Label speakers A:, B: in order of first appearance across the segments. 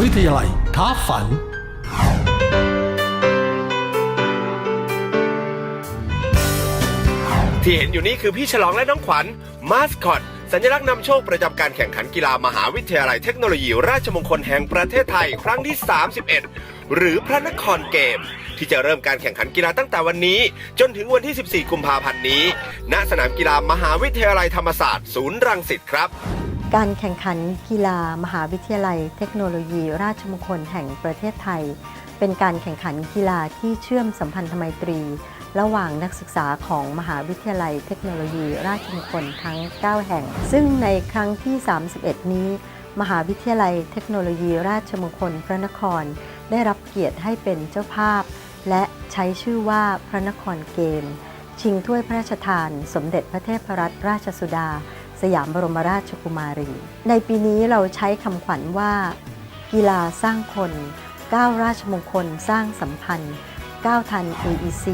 A: วิทยาลัยท้าฝัน
B: ที่เห็นอยู่นี้คือพี่ฉลองและน้องขวัญมาสคอตสัญลักษณ์นำโชคประจำการแข่งขันกีฬามหาวิทยาลัยเทคโนโลยี ราชมงคลแห่งประเทศไทยครั้งที่ 31 หรือพระนครเกม ที่จะเริ่มการแข่งขันกีฬาตั้งแต่วันนี้ จนถึงวันที่ 14 กุมภาพันธ์นี้ ณสนามกีฬามหาวิทยาลัยธรรมศาสตร์ ศูนย์รังสิตครับ
C: การแข่งขันกีฬามหาวิทยาลัย เทคโนโลยี ราชมงคลแห่งประเทศไทย เป็นการแข่งขันกีฬาที่เชื่อมสัมพันธไมตรี ระหว่างนักศึกษาของมหาวิทยาลัย เทคโนโลยี ราชมงคลทั้ง 9 แห่ง ซึ่งในครั้งที่ 31 นี้ มหาวิทยาลัย เทคโนโลยี ราชมงคลพระนคร ได้รับเกียรติให้เป็นเจ้าภาพ และใช้ชื่อว่าพระนครเกม ชิงถ้วยพระราชทาน สมเด็จพระเทพรัตนราชสุดา สยามบรมราชกุมารี ในปีนี้เราใช้คำขวัญว่า กีฬาสร้างคนก้าวราชมงคลสร้างสัมพันธ์ก้าวทัน AEC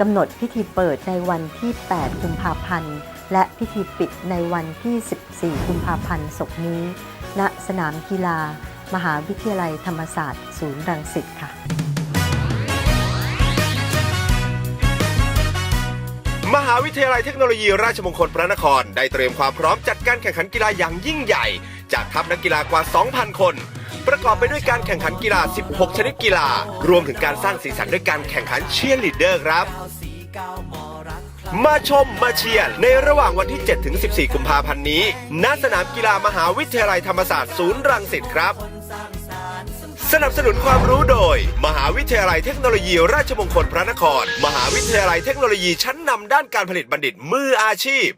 C: กำหนดพิธีเปิดในวันที่ 8 กุมภาพันธ์ และพิธีปิดในวันที่ 14 กุมภาพันธ์ศกนี้ ณ สนามกีฬา มหาวิทยาลัยธรรมศาสตร์ ศูนย์รังสิตค่ะา
B: วิทยาลัยเทคโนโลยีราชมงคลพระนคร ได้เตรียมความพร้อมจัดการแข่งขันกีฬาอย่างยิ่งใหญ่ จากทัพนักกีฬากว่า 2,000 คน ประกอบไปด้วยการแข่งขันกีฬา 16 ชนิดกีฬา รวมถึงการสร้างสีสันด้วยการแข่งขันเชียร์ลีดเดอร์ครับ มาชมมาเชียร์ในระหว่างวันที่ 7 ถึง 14 กุมภาพันธ์นี้ ณ สนามกีฬามหาวิทยาลัยธรรมศาสตร์ศูนย์รังสิตครับ สนับสนุนความรู้โดย มหาวิทยาลัยเทคโนโลยีราชมงคลพระนคร มหาวิทยาลัยเทคโนโลยีชั้นนำด้านการผลิตบัณฑิตมืออาชีพ